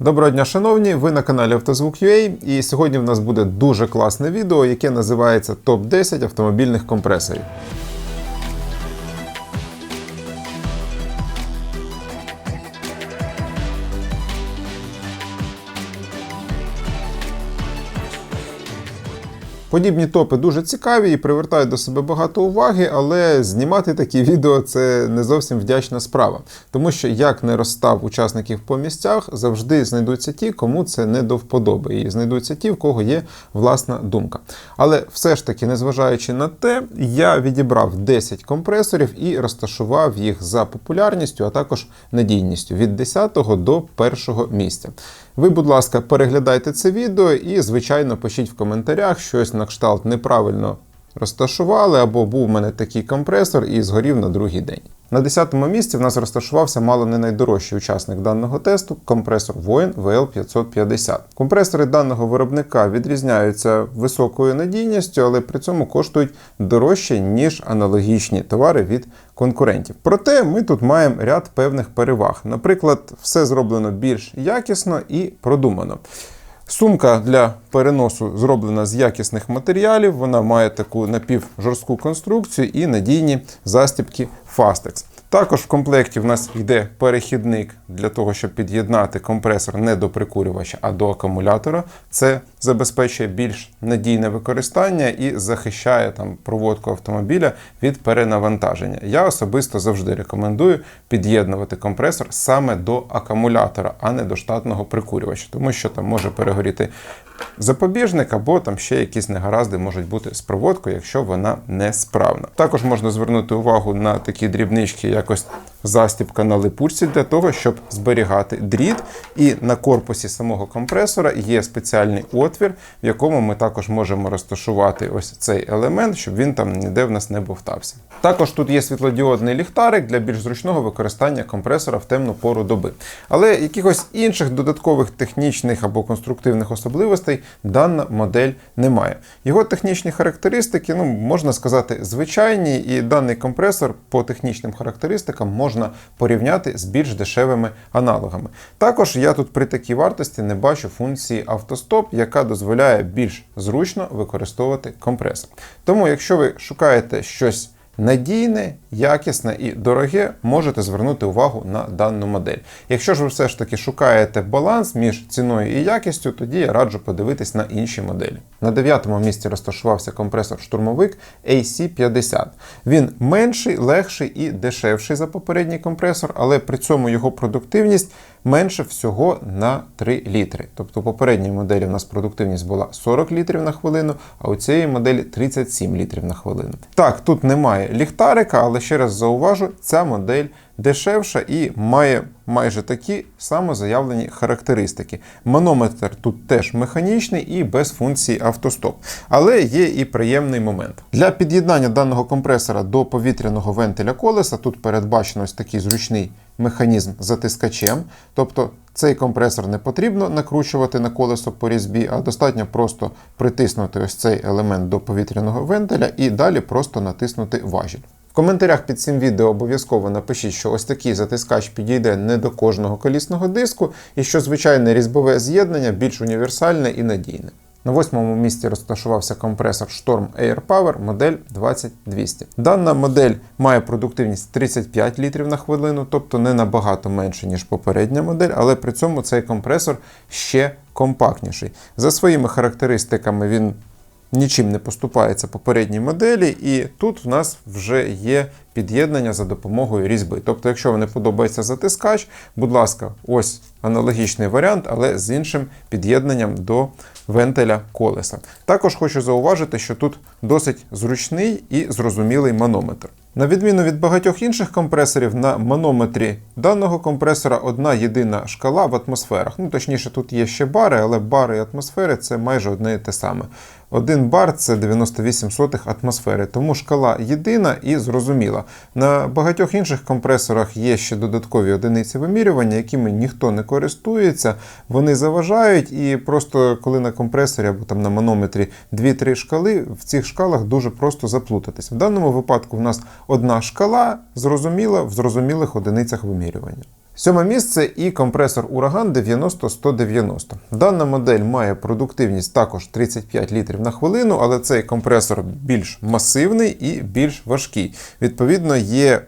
Доброго дня, шановні! Ви на каналі Автозвук.ua і сьогодні в нас буде дуже класне відео, яке називається ТОП-10 автомобільних компресорів. Подібні топи дуже цікаві і привертають до себе багато уваги, але знімати такі відео це не зовсім вдячна справа. Тому що як не розстав учасників по місцях, завжди знайдуться ті, кому це не до вподоби, і знайдуться ті, в кого є власна думка. Але все ж таки, незважаючи на те, я відібрав 10 компресорів і розташував їх за популярністю, а також надійністю від 10 до 1 місця. Ви, будь ласка, переглядайте це відео і, звичайно, пишіть в коментарях щось на кшталт неправильно розташували, або був у мене такий компресор і згорів на другий день. На 10-му місці в нас розташувався мало не найдорожчий учасник даного тесту компресор Voin VL550. Компресори даного виробника відрізняються високою надійністю, але при цьому коштують дорожче, ніж аналогічні товари від конкурентів. Проте ми тут маємо ряд певних переваг. Наприклад, все зроблено більш якісно і продумано. Сумка для переносу зроблена з якісних матеріалів. Вона має таку напівжорстку конструкцію і надійні застібки Fastex. Також в комплекті в нас йде перехідник для того, щоб під'єднати компресор не до прикурювача, а до акумулятора. Це забезпечує більш надійне використання і захищає там проводку автомобіля від перенавантаження. Я особисто завжди рекомендую під'єднувати компресор саме до акумулятора, а не до штатного прикурювача, тому що там може перегоріти запобіжник, або там ще якісь негаразди можуть бути з проводкою, якщо вона несправна. Також можна звернути увагу на такі дрібнички, як ось застібка на липучці, для того, щоб зберігати дріт. І на корпусі самого компресора є спеціальний отвір, в якому ми також можемо розташувати ось цей елемент, щоб він там ніде в нас не бовтався. Також тут є світлодіодний ліхтарик для більш зручного використання компресора в темну пору доби. Але якихось інших додаткових технічних або конструктивних особливостей дана модель не має. Його технічні характеристики, ну можна сказати, звичайні, і даний компресор по технічним характеристикам можна порівняти з більш дешевими аналогами. Також я тут при такій вартості не бачу функції автостоп, яка дозволяє більш зручно використовувати компресор. Тому, якщо ви шукаєте щось надійне, якісне і дороге, можете звернути увагу на дану модель. Якщо ж ви все ж таки шукаєте баланс між ціною і якістю, тоді я раджу подивитись на інші моделі. На дев'ятому місці розташувався компресор штурмовик AC50. Він менший, легший і дешевший за попередній компресор, але при цьому його продуктивність менше всього на 3 літри. Тобто у попередній моделі в нас продуктивність була 40 літрів на хвилину, а у цієї моделі 37 літрів на хвилину. Так, тут немає ліхтарика, але ще раз зауважу, ця модель дешевша і має майже такі самозаявлені характеристики. Манометр тут теж механічний і без функції автостоп. Але є і приємний момент. Для під'єднання даного компресора до повітряного вентиля колеса тут передбачено ось такий зручний механізм затискачем. Тобто цей компресор не потрібно накручувати на колесо по різьбі, а достатньо просто притиснути ось цей елемент до повітряного вентиля і далі просто натиснути важіль. В коментарях під цим відео обов'язково напишіть, що ось такий затискач підійде не до кожного колісного диску, і що звичайне різьбове з'єднання більш універсальне і надійне. На восьмому місці розташувався компресор Storm Air Power модель 20200. Дана модель має продуктивність 35 літрів на хвилину, тобто не набагато менше, ніж попередня модель, але при цьому цей компресор ще компактніший. За своїми характеристиками він нічим не поступається попередній моделі, і тут в нас вже є під'єднання за допомогою різьби. Тобто, якщо вам не подобається затискач, будь ласка, ось аналогічний варіант, але з іншим під'єднанням до вентиля колеса. Також хочу зауважити, що тут досить зручний і зрозумілий манометр. На відміну від багатьох інших компресорів, на манометрі даного компресора одна єдина шкала в атмосферах. Ну, точніше, тут є ще бари, але бари і атмосфери це майже одне і те саме. Один бар це 98 сотих атмосфери, тому шкала єдина і зрозуміла. На багатьох інших компресорах є ще додаткові одиниці вимірювання, якими ніхто не користується, вони заважають, і просто коли на компресорі або там на манометрі 2-3 шкали, в цих шкалах дуже просто заплутатись. В даному випадку в нас одна шкала зрозуміла в зрозумілих одиницях вимірювання. Сьоме місце і компресор Ураган 90-190. Дана модель має продуктивність також 35 літрів на хвилину, але цей компресор більш масивний і більш важкий. Відповідно, є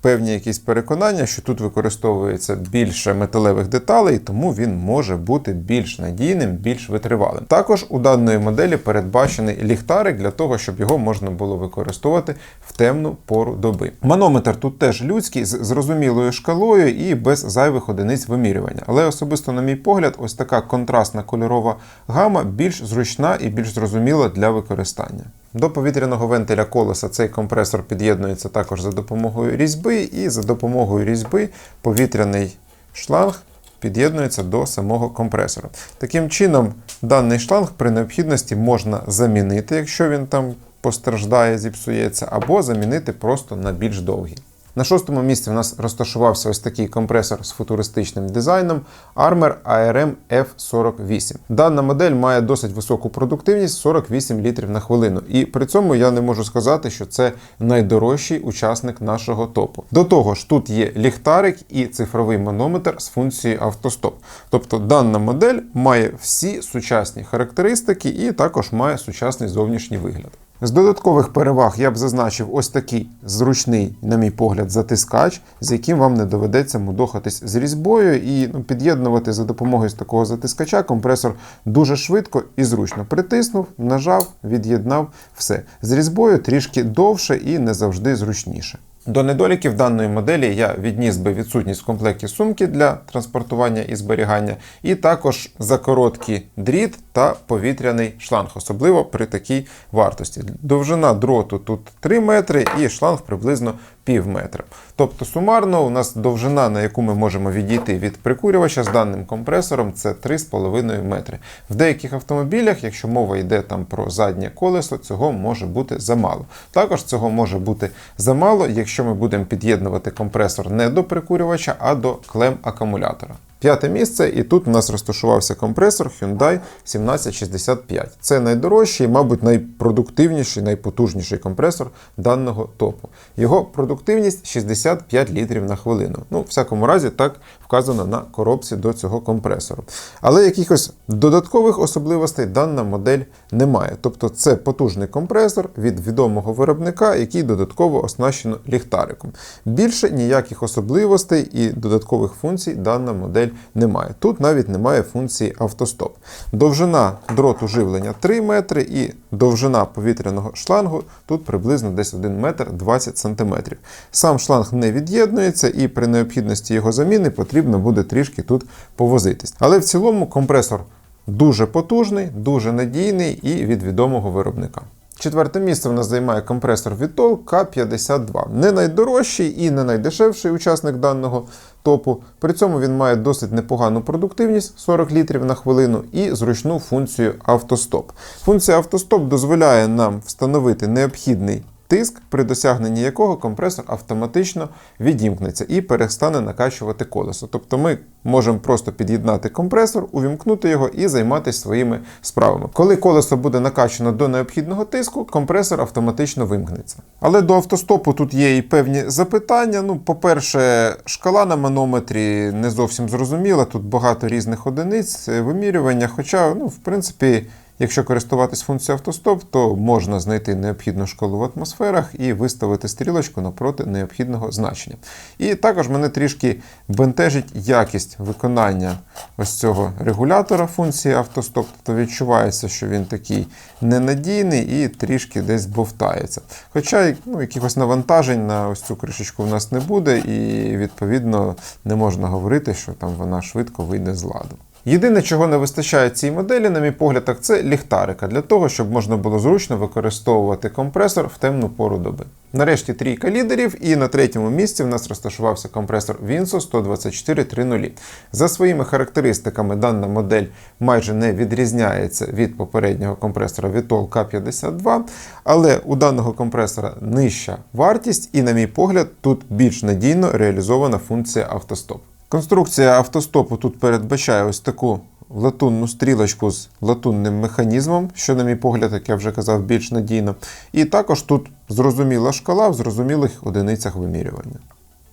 певні якісь переконання, що тут використовується більше металевих деталей, тому він може бути більш надійним, більш витривалим. Також у даної моделі передбачений ліхтарик для того, щоб його можна було використовувати в темну пору доби. Манометр тут теж людський з зрозумілою шкалою і без зайвих одиниць вимірювання. Але особисто, на мій погляд, ось така контрастна кольорова гама більш зручна і більш зрозуміла для використання. До повітряного вентиля колеса цей компресор під'єднується також за допомогою різьби, і за допомогою різьби повітряний шланг під'єднується до самого компресора. Таким чином, даний шланг при необхідності можна замінити, якщо він там постраждає, зіпсується, або замінити просто на більш довгий. На шостому місці в нас розташувався ось такий компресор з футуристичним дизайном Armor ARM F48. Дана модель має досить високу продуктивність 48 літрів на хвилину. І при цьому я не можу сказати, що це найдорожчий учасник нашого топу. До того ж, тут є ліхтарик і цифровий манометр з функцією автостоп. Тобто дана модель має всі сучасні характеристики і також має сучасний зовнішній вигляд. З додаткових переваг я б зазначив ось такий зручний, на мій погляд, затискач, з яким вам не доведеться мудохатись з різьбою і ну, під'єднувати за допомогою такого затискача компресор дуже швидко і зручно. Притиснув, нажав, від'єднав все. З різьбою трішки довше і не завжди зручніше. До недоліків даної моделі я відніс би відсутність в комплекті сумки для транспортування і зберігання, і також закороткий дріт та повітряний шланг, особливо при такій вартості. Довжина дроту тут 3 метри і шланг приблизно пів метра. Тобто сумарно у нас довжина, на яку ми можемо відійти від прикурювача з даним компресором, це 3,5 метри. В деяких автомобілях, якщо мова йде там про заднє колесо, цього може бути замало. Також цього може бути замало, якщо ми будемо під'єднувати компресор не до прикурювача, а до клем акумулятора. П'яте місце, і тут у нас розташувався компресор Hyundai 1765. Це найдорожчий, мабуть, найпродуктивніший, найпотужніший компресор даного топу. Його продуктивність 65 літрів на хвилину. Ну, в всякому разі, так вказано на коробці до цього компресору. Але якихось додаткових особливостей дана модель не має. Тобто це потужний компресор від відомого виробника, який додатково оснащено ліхтариком. Більше ніяких особливостей і додаткових функцій дана модель немає. Тут навіть немає функції автостоп. Довжина дроту живлення 3 метри і довжина повітряного шлангу тут приблизно десь 1 метр 20 сантиметрів. Сам шланг не від'єднується і при необхідності його заміни потрібно буде трішки тут повозитись. Але в цілому компресор дуже потужний, дуже надійний і від відомого виробника. Четверте місце в нас займає компресор Vitol K52. Не найдорожчий і не найдешевший учасник даного топу. При цьому він має досить непогану продуктивність 40 літрів на хвилину і зручну функцію автостоп. Функція автостоп дозволяє нам встановити необхідний тиск, при досягненні якого компресор автоматично відімкнеться і перестане накачувати колесо. Тобто ми можемо просто під'єднати компресор, увімкнути його і займатися своїми справами. Коли колесо буде накачано до необхідного тиску, компресор автоматично вимкнеться. Але до автостопу тут є і певні запитання. Ну, по-перше, шкала на манометрі не зовсім зрозуміла. Тут багато різних одиниць вимірювання, хоча, ну, в принципі. Якщо користуватись функцією автостоп, то можна знайти необхідну шкалу в атмосферах і виставити стрілочку напроти необхідного значення. І також мене трішки бентежить якість виконання ось цього регулятора функції автостоп. Тобто відчувається, що він такий ненадійний і трішки десь бовтається. Хоча ну, якихось навантажень на ось цю кришечку в нас не буде, і відповідно не можна говорити, що там вона швидко вийде з ладу. Єдине, чого не вистачає цій моделі, на мій погляд, так це ліхтарика для того, щоб можна було зручно використовувати компресор в темну пору доби. Нарешті трійка лідерів, і на третьому місці в нас розташувався компресор Winso 12430. За своїми характеристиками, дана модель майже не відрізняється від попереднього компресора Vitol K52, але у даного компресора нижча вартість, і, на мій погляд, тут більш надійно реалізована функція автостоп. Конструкція автостопу тут передбачає ось таку латунну стрілочку з латунним механізмом, що, на мій погляд, як я вже казав, більш надійно. І також тут зрозуміла шкала в зрозумілих одиницях вимірювання.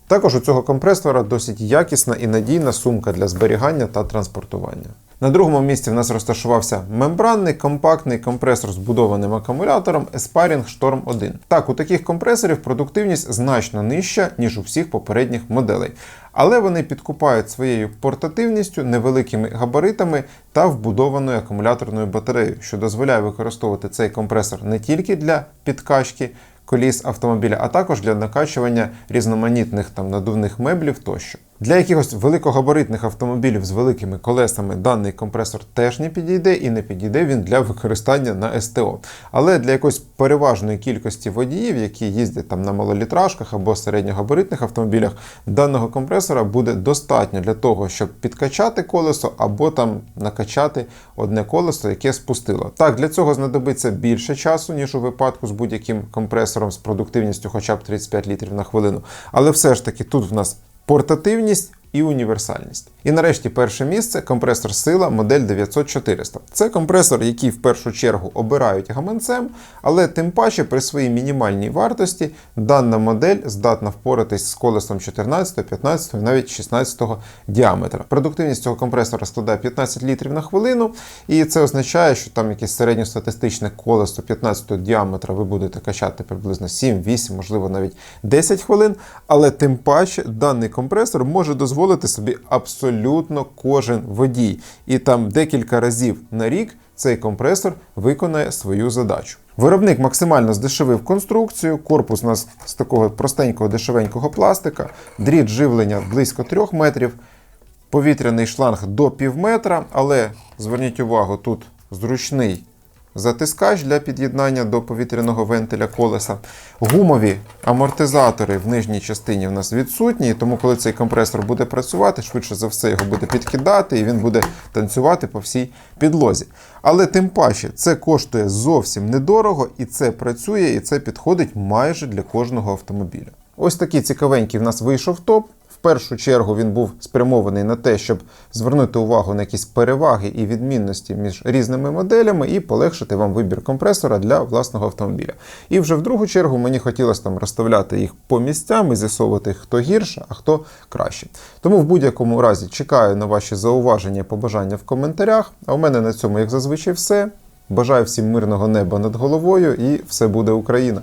Також у цього компресора досить якісна і надійна сумка для зберігання та транспортування. На другому місці в нас розташувався мембранний компактний компресор з будованим акумулятором Aspiring Storm 1. Так, у таких компресорів продуктивність значно нижча, ніж у всіх попередніх моделей. Але вони підкупають своєю портативністю, невеликими габаритами та вбудованою акумуляторною батареєю, що дозволяє використовувати цей компресор не тільки для підкачки коліс автомобіля, а також для накачування різноманітних там надувних меблів тощо. Для якихось великогабаритних автомобілів з великими колесами даний компресор теж не підійде і не підійде він для використання на СТО. Але для якоїсь переважної кількості водіїв, які їздять там на малолітражках або середньогабаритних автомобілях, даного компресора буде достатньо для того, щоб підкачати колесо або там накачати одне колесо, яке спустило. Так, для цього знадобиться більше часу, ніж у випадку з будь-яким компресором з продуктивністю хоча б 35 літрів на хвилину. Але все ж таки тут в нас портативність і універсальність. І нарешті перше місце компресор сила модель 900-400. Це компресор, який в першу чергу обирають гаманцем, але тим паче при своїй мінімальній вартості дана модель здатна впоратись з колесом 14, 15, і навіть 16 діаметра. Продуктивність цього компресора складає 15 літрів на хвилину, і це означає, що там якесь середньостатистичне колесо 15 діаметра ви будете качати приблизно 7, 8, можливо навіть 10 хвилин. Але тим паче даний компресор може дозволити собі абсолютно кожен водій. І там декілька разів на рік цей компресор виконає свою задачу. Виробник максимально здешевив конструкцію, корпус у нас з такого простенького дешевенького пластика, дріт живлення близько 3 метрів, повітряний шланг до пів метра, але зверніть увагу, тут зручний затискач для під'єднання до повітряного вентиля колеса. Гумові амортизатори в нижній частині в нас відсутні, тому коли цей компресор буде працювати, швидше за все його буде підкидати і він буде танцювати по всій підлозі. Але тим паче це коштує зовсім недорого, і це працює, і це підходить майже для кожного автомобіля. Ось такий цікавенький в нас вийшов топ. Першу чергу він був спрямований на те, щоб звернути увагу на якісь переваги і відмінності між різними моделями і полегшити вам вибір компресора для власного автомобіля. І вже в другу чергу мені хотілося там розставляти їх по місцям і з'ясовувати, хто гірше, а хто краще. Тому в будь-якому разі чекаю на ваші зауваження побажання в коментарях. А у мене на цьому, як зазвичай, все. Бажаю всім мирного неба над головою і все буде Україна!